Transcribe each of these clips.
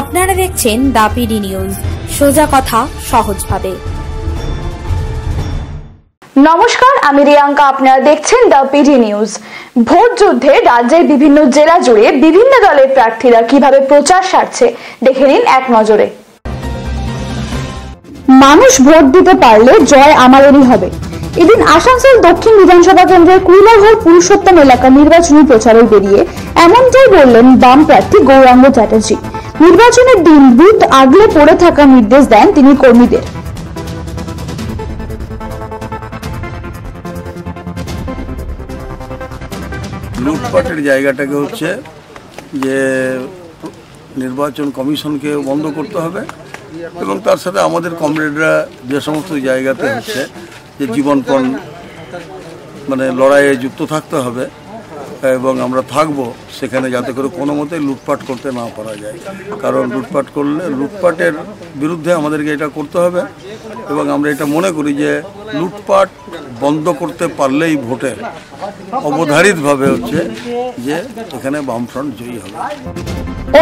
আপনারা দেখছেন দাপিডি নিউজ। সোজা কথা সহজভাবে। নমস্কার, আমি রিয়াঙ্কা। আপনারা দেখছেন দ্য পিডি নিউজ। ভোট যুদ্ধে রাজ্যের বিভিন্ন জেলা জুড়ে বিভিন্ন দলের প্রার্থীরা কীভাবে প্রচার সারছে, দেখে নিন এক নজরে। মানুষ ভোট দিতে পারলে জয় আমাদেরই হবে। এদিন আসানসোল দক্ষিণ বিধানসভা কেন্দ্রের কুইলাঘর পুরুষোত্তম এলাকা নির্বাচনী প্রচারে বেরিয়ে এমনটাই বললেন বাম প্রার্থী গৌরাঙ্গ চ্যাটার্জি। নির্বাচনের দিন বুথ আগলে পড়ে থাকা নির্দেশ দেন তিনি কর্মীদের। লুটপাটের জায়গাটাকে হচ্ছে যে নির্বাচন কমিশনকে বন্ধ করতে হবে এবং তার সাথে আমাদের কমরেডরা যে সমস্ত জায়গাতে হচ্ছে যে জীবনপণ মানে লড়াইয়ে যুক্ত থাকতে হবে এবং আমরা থাকব সেখানে যাতে করে কোনো মতে লুটপাট করতে না পারা যায়। কারণ লুটপাট করলে, লুটপাটের বিরুদ্ধে আমাদেরকে এটা করতে হবে এবং আমরা এটা মনে করি যে লুটপাট বন্ধ করতে পারলেই ভোটে অবধারিতভাবে হচ্ছে যে এখানে বামফ্রন্ট জয়ী হবে।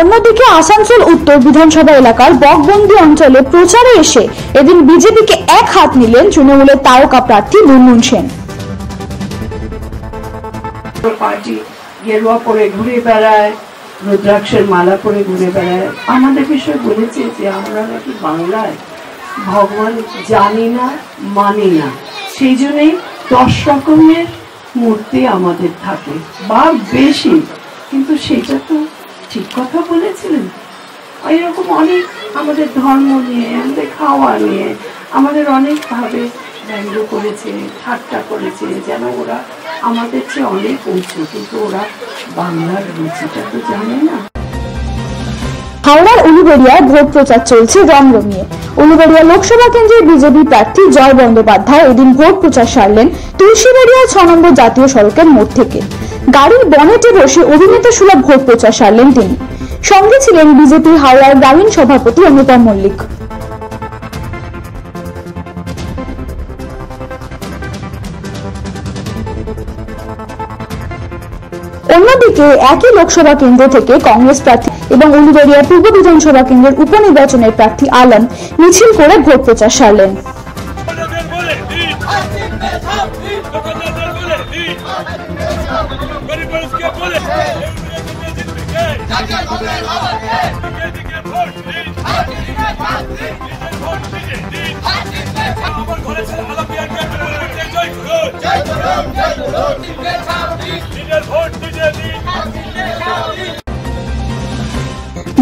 অন্যদিকে আসানসোল উত্তর বিধানসভা এলাকার বকবন্দি অঞ্চলে প্রচারে এসে এদিন বিজেপিকে এক হাত নিলেন তৃণমূলের তারকা প্রার্থী মুনমুন সেন। পার্টি, গেরুয়া পরে ঘুরে বেড়ায়, রুদ্রাক্ষের মালা পরে ঘুরে বেড়ায়। আমাদের বিষয়ে বলেছে যে আমরা নাকি বাংলায় ভগবান জানি না, মানি না। সেই জন্যেই দশ রকমের মূর্তি আমাদের থাকে, বা বেশি। কিন্তু সেটা তো ঠিক কথা বলেছিলেন। এরকম অনেক আমাদের ধর্ম নিয়ে, আমাদের খাওয়া নিয়ে, আমাদের অনেকভাবে ব্যঙ্গ করেছে, ঠাট্টা করেছে, যেন ওরা আমাদের চেয়ে অনেক উঁচু, কিন্তু ওরা বাংলার রুচিটা তো জানে না। হাওড়ার উলুবেড়িয়ায় ভোট প্রচার চলছে উলুবেড়িয়া লোকসভা কেন্দ্রের বিজেপি প্রার্থী জয় বন্দ্যোপাধ্যায় এদিন ভোট প্রচার সারলেন তুলসীবেড়িয়া ছ নম্বর জাতীয় সড়কের মোড় থেকে। গাড়ির বনেটে বসে অভিনেতা সুলভ ভোট প্রচার সারলেন তিনি। সঙ্গে ছিলেন বিজেপি হাওড়ার গ্রামীণ সভাপতি অনুপম মল্লিক। অন্যদিকে একই লোকসভা কেন্দ্র থেকে কংগ্রেস প্রার্থী এবং উলুবেড়িয়া পূর্ব বিধানসভা কেন্দ্রের উপনির্বাচনের প্রার্থী আলম মিছিল করে ভোট প্রচার সারলেন।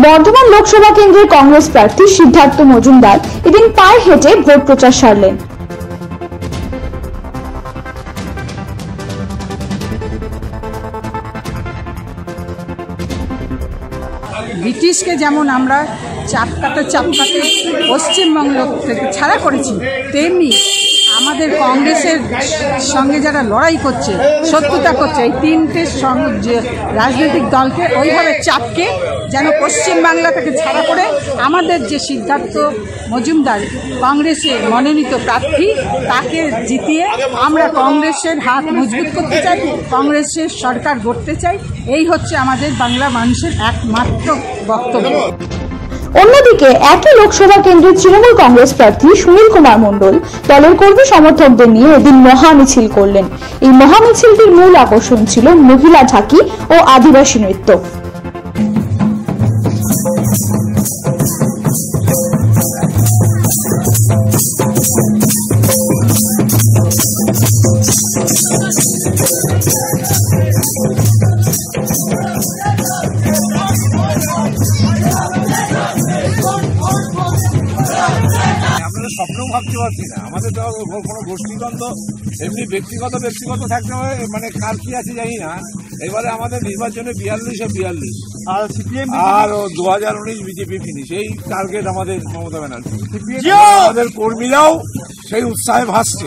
বর্ধমান লোকসভা কেন্দ্রের কংগ্রেস প্রার্থী সিদ্ধার্থ মজুমদার এদিন পায়ে হেঁটে ভোট প্রচার সারলেন। ব্রিটিশকে যেমন আমরা চাপকাতে চাপকাতে পশ্চিমবঙ্গ থেকে ছাড়া করেছি, তেমনি আমাদের কংগ্রেসের সঙ্গে যারা লড়াই করছে, শত্রুতা করছে, এই তিনটে রাজনৈতিক দলকে ওইভাবে চাপকে যেন পশ্চিমবাংলা থেকে ছাড়া করে আমাদের যে সিদ্ধার্থ মজুমদার কংগ্রেসে মনোনীত প্রার্থী, তাকে জিতিয়ে আমরা কংগ্রেসের হাত মজবুত করতে চাই, কংগ্রেসের সরকার গড়তে চাই, এই হচ্ছে আমাদের বাংলা মানুষের একমাত্র বক্তব্য। অন্যদিকে একই লোকসভা কেন্দ্রের তৃণমূল কংগ্রেস প্রার্থী সুনীল কুমার মণ্ডল দলের কর্মী সমর্থকদের নিয়ে এদিন মহা মিছিল করলেন। এই মহা মিছিলটির মূল আকর্ষণ ছিল মহিলা ঝাঁকি ও আদিবাসী নৃত্য। আমরা পারছি না। আমাদের তো কোনো গোষ্ঠীদ্বন্দ্ব এমনি ব্যক্তিগত ব্যক্তিগত থাকতে হবে মানে কার কি আছে জানি না। এবারে আমাদের নির্বাচনে বিয়াল্লিশ বিয়াল্লিশ। আর সিপিএম আর দু হাজার উনিশ বিজেপি ফিনিশ এই টার্গেট আমাদের মমতা ব্যানার্জি। আমাদের কর্মীরাও সেই উৎসাহে ভাসছে।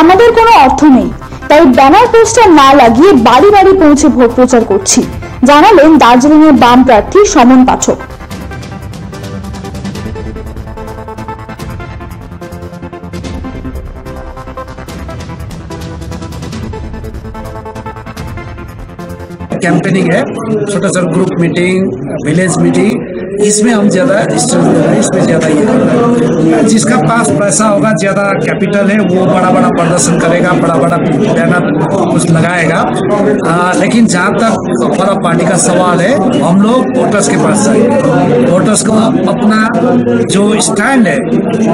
আমাদের কোনো অর্থ নেই। তাই ব্যানার পোস্টার না লাগিয়ে বাড়ি বাড়ি পৌঁছে ভোট প্রচার করছি। জানালেন দার্জিলিং এর বাম প্রার্থী সমন পাঠক। कैंपेनिंग है छोटा सा ग्रुप मीटिंग विलेज मीटिंग इसमें हम ज़्यादा स्ट्रेस रहे हैं इसमें ज़्यादा ये जिसका पास पैसा होगा ज़्यादा कैपिटल है वो बड़ा बड़ा प्रदर्शन करेगा बड़ा बड़ा बैनर कुछ लगाएगा। आ, लेकिन जहाँ तक हमारा पार्टी का सवाल है हम लोग वोटर्स के पास जाएँगे। वोटर्स को अपना जो स्टैंड है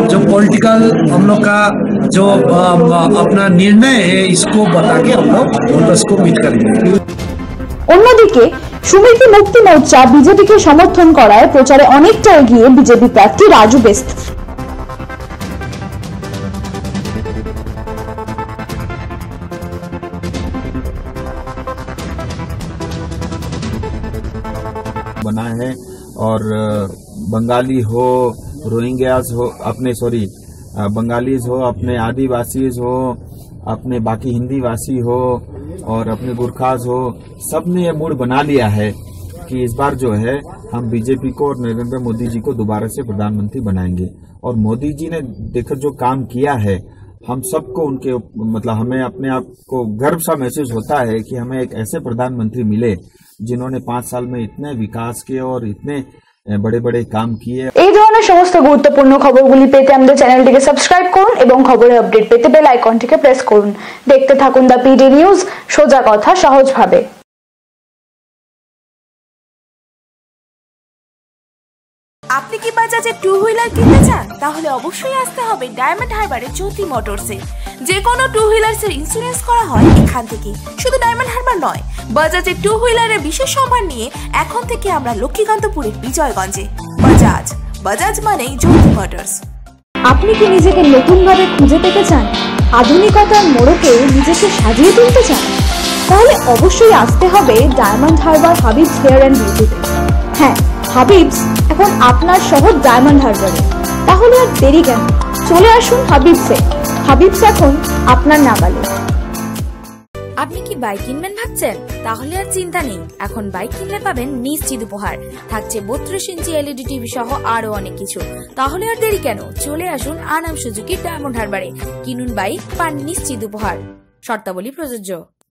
जो पॉलिटिकल हम लोग का जो अपना निर्णय है इसको बता के हम लोग वोटर्स को मीट करेंगे। অন্যদিকে সুমিতি মুক্তি মোর্চা বিজেপিকে সমর্থন করায় প্রচারে অনেকটা এগিয়ে বিজেপি প্রার্থী রাজু বেস্ত बना है और अ, बंगाली हो रोहिंग्यास हो अपने सॉरी बंगालीज हो अपने आदिवासीज हो अपने बाकी हिंदी वासी हो और अपने गुरखाज हो, सबने ये मूड बना लिया है कि इस बार जो है, हम बीजेपी को और नरेंद्र मोदी जी को दोबारा से प्रधानमंत्री बनाएँगे। और मोदी जी ने देखो जो काम किया है, हम सबको उनके मतलब हमें अपने आप को गर्व सा महसूस होता है कि हमें एक ऐसे प्रधानमंत्री मिले, जिन्होंने पाँच साल में इतने विकास के और इतने বড় বড় কাম কিয়ে। এই ধরনের সমস্ত গুরুত্বপূর্ণ খবরগুলি পেতে আমাদের চ্যানেলটিকে সাবস্ক্রাইব করুন এবং খবরের আপডেট পেতে বেল আইকনটিকে প্রেস করুন। দেখতে থাকুন দা পিডি নিউজ, সোজা কথা সহজভাবে। আপনি কি বাজাজে টু হুইলার কিনতে চান? তাহলে অবশ্যই আসতে হবে ডায়মন্ড হারবারের জ্যোতি মোটরসে। যে কোনো টু হুইলার্সের ইন্স্যুরেন্স করা হয় এখান থেকে। শুধু ডায়মন্ড হারবার নয়, বাজাজে টু হুইলারের বিশেষ সম্মান নিয়ে এখন থেকে আমরা লক্ষ্মীকান্তপুরের বিজয়গঞ্জে। বাজাজ বাজাজ মানেই জ্যোতি মোটরস। আপনি কি নিজেকে নতুনভাবে খুঁজে পেতে চান? আধুনিকতার মোড়কে নিজেকে সাজিয়ে তুলতে চান? তাহলে অবশ্যই আসতে হবে diamond Harbour Habib's hair and বিউটিতে হ্যাঁ হাবিবস এখন আপনার শহর ডায়মন্ড হারবারে। তাহলে আর দেরি কেন? চলে আসুন হাবিবসে হাবিবস এখন আপনার নাগালে। আপনি কি বাইক কিনবেন ভাবছেন? তাহলে আর চিন্তা নেই। এখন বাইক কিনলে পাবেন নিশ্চিত উপহার। থাকছে বত্রিশ ইঞ্চি এলইডি টিভি সহ আরও অনেক কিছু। তাহলে আর দেরি কেন? চলে আসুন আনাম সুজুকি ডায়মন্ড হারবারে। কিনুন বাইক, পান নিশ্চিত উপহার। শর্তাবলী প্রযোজ্য।